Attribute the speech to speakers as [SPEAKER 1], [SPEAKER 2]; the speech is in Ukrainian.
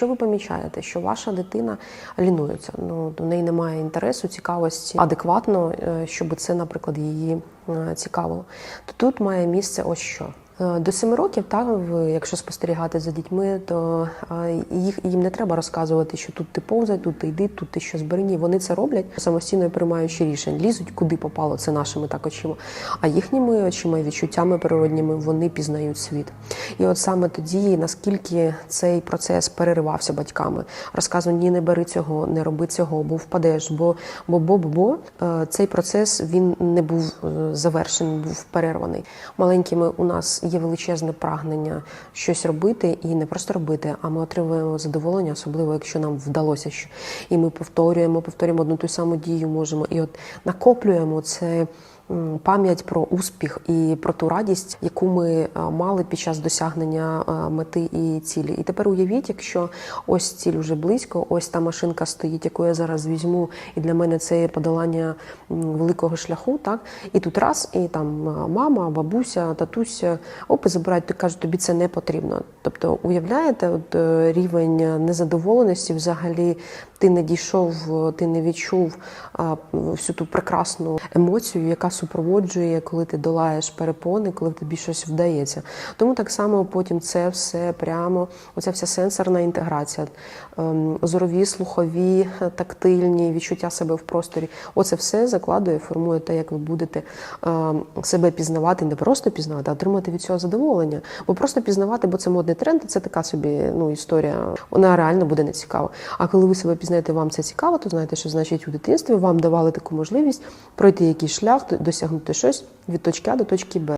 [SPEAKER 1] Якщо ви помічаєте, що ваша дитина лінується, ну до неї немає інтересу, цікавості адекватно, е, щоб це, наприклад, її е, цікавило, то тут має місце ось що. Е, До семи років, так, якщо спостерігати за дітьми, то е, їх їм не треба розказувати, що тут ти повзай, тут ти йди, тут ти щось бери. Ні, вони це роблять самостійно приймаючи рішень, лізуть куди попало. Це нашими так очима. А їхніми очима відчуттями природніми вони пізнають світ. І от саме тоді, наскільки цей процес переривався батьками, розказував, ні, не бери цього, не роби цього, бо впадеш, бо бо бо бо, е, цей процес він не був завершений, був перерваний. Маленькими у нас є величезне прагнення щось робити і не просто робити, а ми отримуємо задоволення, особливо якщо нам вдалося що. І ми повторюємо, повторюємо одну ту саму дію, можемо і от накоплюємо це. Пам'ять про успіх і про ту радість, яку ми е, мали під час досягнення е, мети і цілі. І тепер уявіть, якщо ось ціль уже близько, ось та машинка стоїть, яку я зараз візьму, і для мене це є подолання великого шляху. Так і тут раз, і там е, мама, бабуся, татуся опи забирають, ти кажуть, тобі це не потрібно. Тобто, уявляєте, от рівень незадоволеності взагалі. Ти не дійшов, ти не відчув а, всю ту прекрасну емоцію, яка супроводжує, коли ти долаєш перепони, коли тобі щось вдається. Тому так само потім це все прямо, оця вся сенсорна інтеграція, ем, зорові, слухові, тактильні відчуття себе в просторі. Оце все закладує, формує те, як ви будете ем, себе пізнавати, не просто пізнавати, а отримати від цього задоволення. Бо просто пізнавати, бо це модний тренд, це така собі ну, історія, вона реально буде нецікава. А коли ви себе пізнаєте, вам це цікаво, то знаєте, що значить у дитинстві вам давали таку можливість пройти якийсь шлях, досягнути щось від точки А до точки Б.